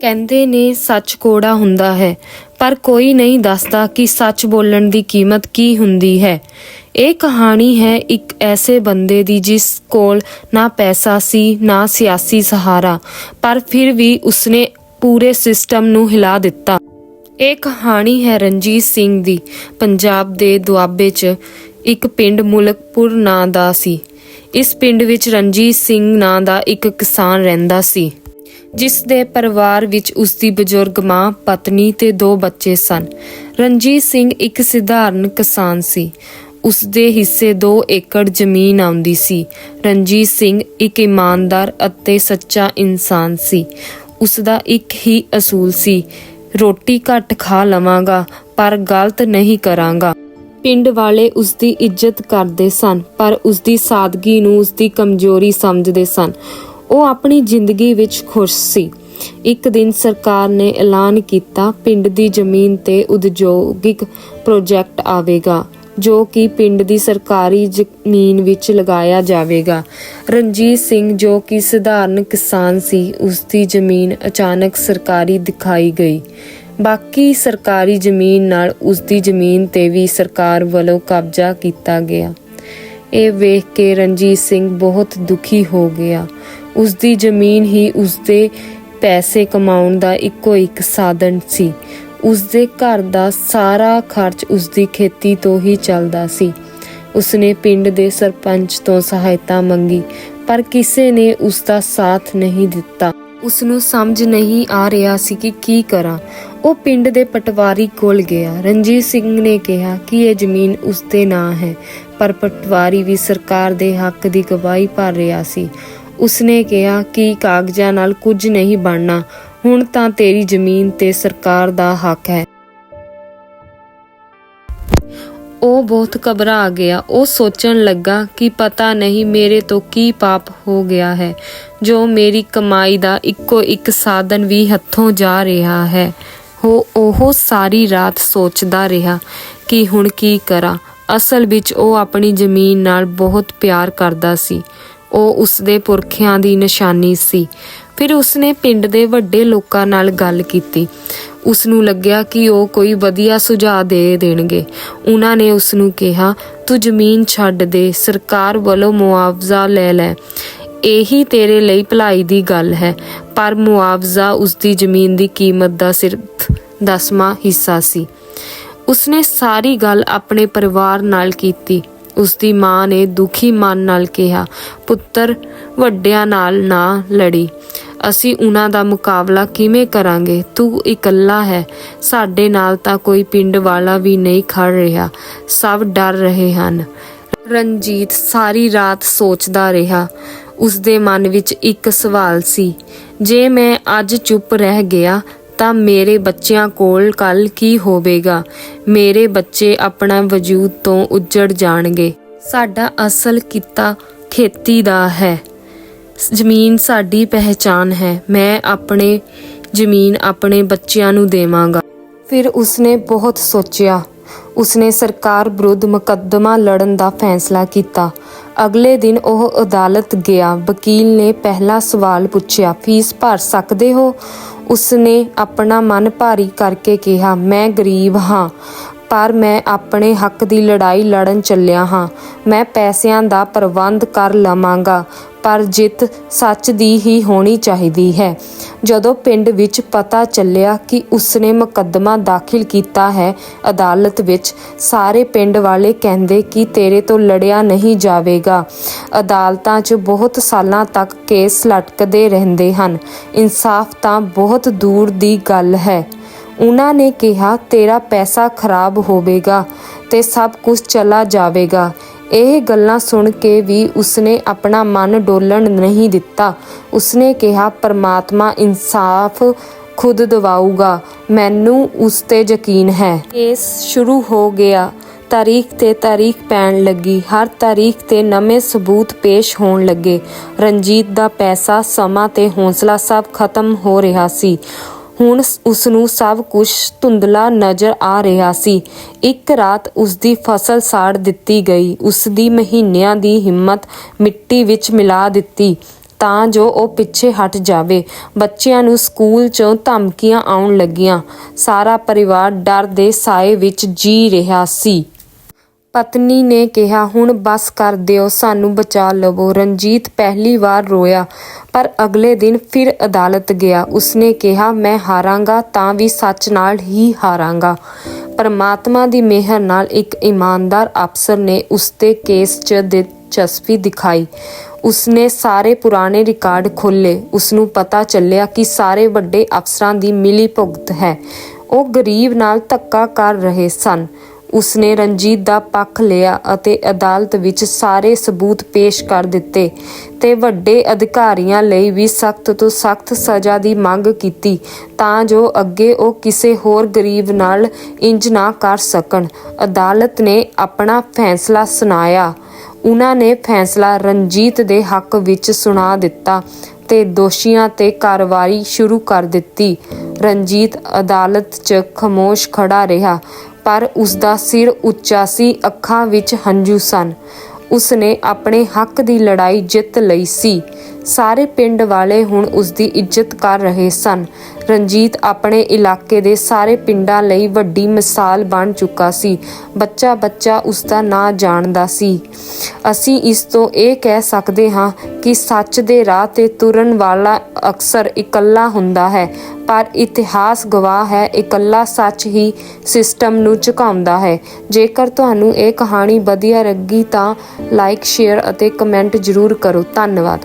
ਕਹਿੰਦੇ ਨੇ, ਸੱਚ ਕੋੜਾ ਹੁੰਦਾ ਹੈ, ਪਰ ਕੋਈ ਨਹੀਂ ਦੱਸਦਾ ਕਿ ਸੱਚ ਬੋਲਣ ਦੀ ਕੀਮਤ ਕੀ ਹੁੰਦੀ ਹੈ। ਇਹ ਕਹਾਣੀ ਹੈ ਇੱਕ ਐਸੇ ਬੰਦੇ ਦੀ ਜਿਸ ਕੋਲ ਨਾ ਪੈਸਾ ਸੀ, ਨਾ ਸਿਆਸੀ ਸਹਾਰਾ, ਪਰ ਫਿਰ ਵੀ ਉਸਨੇ ਪੂਰੇ ਸਿਸਟਮ ਨੂੰ ਹਿਲਾ ਦਿੱਤਾ। ਇਹ ਕਹਾਣੀ ਹੈ ਰਣਜੀਤ ਸਿੰਘ ਦੀ, ਪੰਜਾਬ ਦੇ ਦੁਆਬੇ 'ਚ, ਇੱਕ ਪਿੰਡ ਮੁਲਕਪੁਰ ਨਾਂ ਦਾ ਸੀ। ਇਸ ਪਿੰਡ ਵਿੱਚ ਰਣਜੀਤ ਸਿੰਘ ਨਾਂ ਦਾ ਇੱਕ ਕਿਸਾਨ ਰਹਿੰਦਾ ਸੀ। ਜਿਸ ਦੇ ਪਰਿਵਾਰ ਵਿੱਚ ਉਸ ਦੀ ਬਜ਼ੁਰਗ ਮਾਂ, ਪਤਨੀ ਤੇ ਦੋ ਬੱਚੇ ਸਨ। ਰਣਜੀਤ ਸਿੰਘ ਇੱਕ ਸਧਾਰਨ ਕਿਸਾਨ ਸੀ। ਉਸ ਦੇ ਹਿੱਸੇ 2 ਏਕੜ ਜ਼ਮੀਨ ਆਉਂਦੀ ਸੀ। ਰਣਜੀਤ ਸਿੰਘ ਇੱਕ ਇਮਾਨਦਾਰ ਅਤੇ ਸੱਚਾ ਇਨਸਾਨ ਸੀ। ਉਸ ਦਾ ਇੱਕ ਹੀ ਅਸੂਲ ਸੀ, ਰੋਟੀ ਘੱਟ ਖਾ ਲਵਾਂਗਾ, ਪਰ ਗਲਤ ਨਹੀਂ ਕਰਾਂਗਾ। ਪਿੰਡ ਵਾਲੇ ਉਸ ਦੀ ਇੱਜ਼ਤ ਕਰਦੇ ਸਨ, ਪਰ ਉਸ ਦੀ ਸਾਦਗੀ ਨੂੰ ਉਸ ਦੀ ਕਮਜ਼ੋਰੀ ਸਮਝਦੇ ਸਨ। ਉਹ ਆਪਣੀ ਜ਼ਿੰਦਗੀ ਵਿੱਚ ਖੁਸ਼ ਸੀ। ਇੱਕ ਦਿਨ ਸਰਕਾਰ ਨੇ ਐਲਾਨ ਕੀਤਾ, ਪਿੰਡ ਦੀ ਜ਼ਮੀਨ ਤੇ ਉਦਯੋਗਿਕ ਪ੍ਰੋਜੈਕਟ ਆਵੇਗਾ, ਜੋ ਕਿ ਪਿੰਡ ਦੀ ਸਰਕਾਰੀ ਜ਼ਮੀਨ ਵਿੱਚ ਲਗਾਇਆ ਜਾਵੇਗਾ। ਰਣਜੀਤ ਸਿੰਘ, ਜੋ ਕਿ ਸਧਾਰਨ ਕਿਸਾਨ ਸੀ, ਉਸ ਦੀ ਜ਼ਮੀਨ ਅਚਾਨਕ ਸਰਕਾਰੀ ਦਿਖਾਈ ਗਈ। ਬਾਕੀ ਸਰਕਾਰੀ ਜ਼ਮੀਨ ਨਾਲ ਉਸ ਦੀ ਜ਼ਮੀਨ ਤੇ ਵੀ ਸਰਕਾਰ ਵੱਲੋਂ ਕਬਜ਼ਾ ਕੀਤਾ ਗਿਆ। ਇਹ ਵੇਖ ਕੇ ਰਣਜੀਤ ਸਿੰਘ ਬਹੁਤ ਦੁਖੀ ਹੋ ਗਿਆ। ਉਸ ਦੀ ਜ਼ਮੀਨ ਹੀ ਉਸ ਦੇ ਪੈਸੇ ਕਮਾਉਣ ਦਾ ਇੱਕੋ ਇੱਕ ਸਾਧਨ ਸੀ। ਉਸ ਦੇ ਘਰ ਦਾ ਸਾਰਾ ਖਰਚ ਉਸ ਦੀ ਖੇਤੀ ਤੋਂ ਹੀ ਚੱਲਦਾ ਸੀ। ਉਸਨੇ ਪਿੰਡ ਦੇ ਸਰਪੰਚ ਤੋਂ ਸਹਾਇਤਾ ਮੰਗੀ, ਪਰ ਕਿਸੇ ਨੇ ਉਸ ਦਾ ਸਾਥ ਨਹੀਂ ਦਿੱਤਾ। ਉਸ ਨੂੰ ਸਮਝ ਨਹੀਂ ਆ ਰਿਹਾ ਸੀ ਕਿ ਕੀ ਕਰਾਂ। ਉਹ ਪਿੰਡ ਦੇ ਪਟਵਾਰੀ ਕੋਲ ਗਿਆ। ਰਣਜੀਤ ਸਿੰਘ ਨੇ ਕਿਹਾ ਕਿ ਇਹ ਜ਼ਮੀਨ ਉਸ ਦੇ ਨਾਂ ਹੈ, ਪਰ ਪਟਵਾਰੀ ਵੀ ਸਰਕਾਰ ਦੇ ਹੱਕ ਦੀ ਗਵਾਹੀ ਭਰ ਰਿਹਾ ਸੀ। ਉਸਨੇ ਕਿਹਾ ਕਿ ਕਾਗਜ਼ਾਂ ਨਾਲ ਕੁਝ ਨਹੀਂ ਬਣਨਾ। ਹੁਣ ਤਾਂ ਤੇਰੀ ਜ਼ਮੀਨ ਤੇ ਸਰਕਾਰ ਦਾ ਹੱਕ ਹੈ। ਉਹ ਬਹੁਤ ਘਬਰਾ ਗਿਆ। ਉਹ ਸੋਚਣ ਲੱਗਾ ਕਿ ਪਤਾ ਨਹੀਂ ਮੇਰੇ ਤੋਂ ਕੀ ਪਾਪ ਹੋ ਗਿਆ ਹੈ, ਜੋ ਮੇਰੀ ਕਮਾਈ ਦਾ ਇੱਕੋ ਇੱਕ ਸਾਧਨ ਵੀ ਹੱਥੋਂ ਜਾ ਰਿਹਾ ਹੈ। ਉਹ ਉਹ ਸਾਰੀ ਰਾਤ ਸੋਚਦਾ ਰਿਹਾ ਕਿ ਹੁਣ ਕੀ ਕਰਾਂ। ਅਸਲ ਵਿੱਚ ਉਹ ਆਪਣੀ ਜ਼ਮੀਨ ਨਾਲ ਬਹੁਤ ਪਿਆਰ ਕਰਦਾ ਸੀ। ਉਹ ਉਸਦੇ ਪੁਰਖਿਆਂ ਦੀ ਨਿਸ਼ਾਨੀ ਸੀ। ਫਿਰ ਉਸਨੇ ਪਿੰਡ ਦੇ ਵੱਡੇ ਲੋਕਾਂ ਨਾਲ ਗੱਲ ਕੀਤੀ। ਉਸ ਨੂੰ ਲੱਗਿਆ ਕਿ ਉਹ ਕੋਈ ਵਧੀਆ ਸੁਝਾਅ ਦੇ ਦੇਣਗੇ। ਉਹਨਾਂ ਨੇ ਉਸ ਨੂੰ ਕਿਹਾ, ਤੂੰ ਜ਼ਮੀਨ ਛੱਡ ਦੇ, ਸਰਕਾਰ ਵੱਲੋਂ ਮੁਆਵਜ਼ਾ ਲੈ ਲੈ। ਇਹੀ ਤੇਰੇ ਲਈ ਭਲਾਈ ਦੀ ਗੱਲ ਹੈ। ਪਰ ਮੁਆਵਜ਼ਾ ਉਸ ਦੀ ਜ਼ਮੀਨ ਦੀ ਕੀਮਤ ਦਾ ਸਿਰਫ ਦਸਵਾਂ ਹਿੱਸਾ ਸੀ। ਉਸਨੇ ਸਾਰੀ ਗੱਲ ਆਪਣੇ ਪਰਿਵਾਰ ਨਾਲ ਕੀਤੀ। ਉਸ ਦੀ ਮਾਂ ਨੇ ਦੁਖੀ ਮਨ ਨਾਲ ਕਿਹਾ, ਪੁੱਤਰ, ਵੱਡਿਆਂ ਨਾਲ ਨਾ ਲੜੀ। ਅਸੀਂ ਉਹਨਾਂ ਦਾ ਮੁਕਾਬਲਾ ਕਿਵੇਂ ਕਰਾਂਗੇ? ਤੂੰ ਇਕੱਲਾ ਹੈ। ਸਾਡੇ ਨਾਲ ਤਾਂ ਕੋਈ ਪਿੰਡ ਵਾਲਾ ਵੀ ਨਹੀਂ ਖੜ ਰਿਹਾ। ਸਭ ਡਰ ਰਹੇ ਹਨ। ਰਣਜੀਤ ਸਾਰੀ ਰਾਤ ਸੋਚਦਾ ਰਿਹਾ। ਉਸ ਦੇ ਮਨ ਵਿੱਚ ਇੱਕ ਸਵਾਲ ਸੀ, ਜੇ ਮੈਂ ਅੱਜ ਚੁੱਪ ਰਹਿ ਗਿਆ ਤਾਂ ਮੇਰੇ ਬੱਚਿਆਂ ਕੋਲ ਕੱਲ ਕੀ ਹੋਵੇਗਾ? ਮੇਰੇ ਬੱਚੇ ਆਪਣਾ ਵਜੂਦ ਤੋਂ ਉੱਜੜ ਜਾਣਗੇ। ਸਾਡਾ ਅਸਲ ਕਿੱਤਾ ਖੇਤੀ ਦਾ ਹੈ। ਜ਼ਮੀਨ ਸਾਡੀ ਪਹਿਚਾਨ ਹੈ। ਮੈਂ ਆਪਣੇ ਜ਼ਮੀਨ ਆਪਣੇ ਬੱਚਿਆਂ ਨੂੰ ਦੇਵਾਂਗਾ। ਫਿਰ ਉਸਨੇ ਬਹੁਤ ਸੋਚਿਆ। ਉਸਨੇ ਸਰਕਾਰ ਵਿਰੁੱਧ ਮੁਕੱਦਮਾ ਲੜਨ ਦਾ ਫੈਸਲਾ ਕੀਤਾ। ਅਗਲੇ ਦਿਨ ਉਹ ਅਦਾਲਤ ਗਿਆ। ਵਕੀਲ ਨੇ ਪਹਿਲਾ ਸਵਾਲ ਪੁੱਛਿਆ, ਫੀਸ ਭਰ ਸਕਦੇ ਹੋ? ਉਸਨੇ ਆਪਣਾ ਮਨ ਭਾਰੀ ਕਰਕੇ ਕਿਹਾ ਮੈਂ ਗਰੀਬ ਹਾਂ। ਪਰ ਮੈਂ ਆਪਣੇ ਹੱਕ ਦੀ ਲੜਾਈ ਲੜਨ ਚੱਲਿਆ ਹਾਂ। ਮੈਂ ਪੈਸਿਆਂ ਦਾ ਪ੍ਰਬੰਧ ਕਰ ਲਵਾਂਗਾ, ਪਰ ਜਿੱਤ ਸੱਚ ਦੀ ਹੀ ਹੋਣੀ ਚਾਹੀਦੀ ਹੈ। ਜਦੋਂ ਪਿੰਡ ਵਿੱਚ ਪਤਾ ਚੱਲਿਆ ਕਿ ਉਸਨੇ ਮੁਕੱਦਮਾ ਦਾਖਲ ਕੀਤਾ ਹੈ, ਅਦਾਲਤ ਵਿੱਚ ਸਾਰੇ ਪਿੰਡ ਵਾਲੇ ਕਹਿੰਦੇ ਕਿ ਤੇਰੇ ਤੋਂ ਲੜਿਆ ਨਹੀਂ ਜਾਵੇਗਾ। ਅਦਾਲਤਾਂ 'ਚ ਬਹੁਤ ਸਾਲਾਂ ਤੱਕ ਕੇਸ ਲਟਕਦੇ ਰਹਿੰਦੇ ਹਨ। ਇਨਸਾਫ ਤਾਂ ਬਹੁਤ ਦੂਰ ਦੀ ਗੱਲ ਹੈ। ਉਹਨਾਂ ਨੇ ਕਿਹਾ, ਤੇਰਾ ਪੈਸਾ ਖਰਾਬ ਹੋਵੇਗਾ ਤੇ ਸਭ ਕੁਝ ਚਲਾ ਜਾਵੇਗਾ। ਇਹ ਗੱਲਾਂ ਸੁਣ ਕੇ ਵੀ ਉਸਨੇ ਆਪਣਾ ਮਨ ਡੋਲਣ ਨਹੀਂ ਦਿੱਤਾ। ਉਸਨੇ ਕਿਹਾ, ਪਰਮਾਤਮਾ ਇਨਸਾਫ ਖੁਦ ਦਿਵਾਊਗਾ। ਮੈਨੂੰ ਉਸ ਤੇ ਯਕੀਨ ਹੈ। ਕੇਸ ਸ਼ੁਰੂ ਹੋ ਗਿਆ। ਤਾਰੀਖ ਤੇ ਤਾਰੀਖ ਪੈਣ ਲੱਗੀ। ਹਰ ਤਾਰੀਖ ਤੇ ਨਵੇਂ ਸਬੂਤ ਪੇਸ਼ ਹੋਣ ਲੱਗੇ। ਰਣਜੀਤ ਦਾ ਪੈਸਾ, ਸਮਾਂ ਤੇ ਹੌਸਲਾ ਸਭ ਖਤਮ ਹੋ ਰਿਹਾ ਸੀ। ਹੁਣ ਉਸ ਨੂੰ ਸਭ ਕੁਝ ਧੁੰਦਲਾ ਨਜ਼ਰ ਆ ਰਿਹਾ ਸੀ। ਇੱਕ ਰਾਤ ਉਸ ਦੀ ਫਸਲ ਸਾੜ ਦਿੱਤੀ ਗਈ। ਉਸ ਦੀ ਮਹੀਨਿਆਂ ਦੀ ਹਿੰਮਤ ਮਿੱਟੀ ਵਿੱਚ ਮਿਲਾ ਦਿੱਤੀ ਤਾਂ ਜੋ ਉਹ ਪਿੱਛੇ ਹਟ ਜਾਵੇ। ਬੱਚਿਆਂ ਨੂੰ ਸਕੂਲ 'ਚੋਂ ਧਮਕੀਆਂ ਆਉਣ ਲੱਗੀਆਂ। ਸਾਰਾ ਪਰਿਵਾਰ ਡਰ ਦੇ ਸਾਏ ਵਿੱਚ ਜੀ ਰਿਹਾ ਸੀ। ਪਤਨੀ ਨੇ ਕਿਹਾ, ਹੁਣ ਬਸ ਕਰ ਦਿਓ, ਸਾਨੂੰ ਬਚਾ ਲਵੋ। ਰਣਜੀਤ ਪਹਿਲੀ ਵਾਰ ਰੋਇਆ, ਪਰ ਅਗਲੇ ਦਿਨ ਫਿਰ ਅਦਾਲਤ ਗਿਆ। ਉਸਨੇ ਕਿਹਾ, ਮੈਂ ਹਾਰਾਂਗਾ, ਤਾਂ ਵੀ ਸੱਚ ਨਾਲ ਹੀ ਹਾਰਾਂਗਾ। ਪਰਮਾਤਮਾ ਦੀ ਮਿਹਰ ਨਾਲ ਇੱਕ ਇਮਾਨਦਾਰ ਅਫਸਰ ਨੇ ਉਸਤੇ ਕੇਸ 'ਚ ਦਿਲਚਸਪੀ ਦਿਖਾਈ। ਉਸਨੇ ਸਾਰੇ ਪੁਰਾਣੇ ਰਿਕਾਰਡ ਖੋਲ੍ਹੇ। ਉਸਨੂੰ ਪਤਾ ਚੱਲਿਆ ਕਿ ਸਾਰੇ ਵੱਡੇ ਅਫਸਰਾਂ ਦੀ ਮਿਲੀ ਭੁਗਤ ਹੈ। ਉਹ ਗਰੀਬ ਨਾਲ ਧੱਕਾ ਕਰ ਰਹੇ ਸਨ। ਉਸਨੇ ਰਣਜੀਤ ਦਾ ਪੱਖ ਲਿਆ ਅਤੇ ਅਦਾਲਤ ਵਿੱਚ ਸਾਰੇ ਸਬੂਤ ਪੇਸ਼ ਕਰ ਦਿੱਤੇ ਤੇ ਵੱਡੇ ਅਧਿਕਾਰੀਆਂ ਲਈ ਵੀ ਸਖਤ ਤੋਂ ਸਖਤ ਸਜ਼ਾ ਦੀ ਮੰਗ ਕੀਤੀ ਤਾਂ ਜੋ ਅੱਗੇ ਉਹ ਕਿਸੇ ਹੋਰ ਗਰੀਬ ਨਾਲ ਇੰਜ ਨਾ ਕਰ ਸਕਣ। ਅਦਾਲਤ ਨੇ ਆਪਣਾ ਫੈਸਲਾ ਸੁਣਾਇਆ। ਉਹਨਾਂ ਨੇ ਫੈਸਲਾ ਰਣਜੀਤ ਦੇ ਹੱਕ ਵਿੱਚ ਸੁਣਾ ਦਿੱਤਾ ਤੇ ਦੋਸ਼ੀਆਂ ਤੇ ਕਾਰਵਾਈ ਸ਼ੁਰੂ ਕਰ ਦਿੱਤੀ। ਰਣਜੀਤ ਅਦਾਲਤ 'ਚ ਖਮੋਸ਼ ਖੜਾ ਰਿਹਾ। ਪਰ ਉਸ ਦਾ ਸਿਰ ਉੱਚਾ ਸੀ, ਅੱਖਾਂ ਵਿੱਚ ਹੰਝੂ ਸਨ। ਉਸਨੇ ਆਪਣੇ ਹੱਕ ਦੀ ਲੜਾਈ ਜਿੱਤ ਲਈ ਸੀ। ਸਾਰੇ ਪਿੰਡ ਵਾਲੇ ਹੁਣ ਉਸ ਦੀ ਇੱਜ਼ਤ ਕਰ ਰਹੇ ਸਨ। ਰਣਜੀਤ ਆਪਣੇ ਇਲਾਕੇ ਦੇ ਸਾਰੇ ਪਿੰਡਾਂ ਲਈ ਵੱਡੀ ਮਿਸਾਲ ਬਣ ਚੁੱਕਾ ਸੀ। ਬੱਚਾ ਬੱਚਾ ਉਸ ਦਾ ਨਾਂ ਜਾਣਦਾ ਸੀ। ਅਸੀਂ ਇਸ ਤੋਂ ਇਹ ਕਹਿ ਸਕਦੇ ਹਾਂ ਕਿ ਸੱਚ ਦੇ ਰਾਹ ਤੇ ਤੁਰਨ ਵਾਲਾ ਅਕਸਰ ਇਕੱਲਾ ਹੁੰਦਾ ਹੈ, ਪਰ ਇਤਿਹਾਸ ਗਵਾਹ ਹੈ, ਇਕੱਲਾ ਸੱਚ ਹੀ ਸਿਸਟਮ ਨੂੰ ਝੁਕਾਉਂਦਾ ਹੈ। ਜੇਕਰ ਤੁਹਾਨੂੰ ਇਹ ਕਹਾਣੀ ਵਧੀਆ ਲੱਗੀ ਤਾਂ ਲਾਈਕ ਸ਼ੇਅਰ ਅਤੇ ਕਮੈਂਟ ਜ਼ਰੂਰ ਕਰੋ। ਧੰਨਵਾਦ।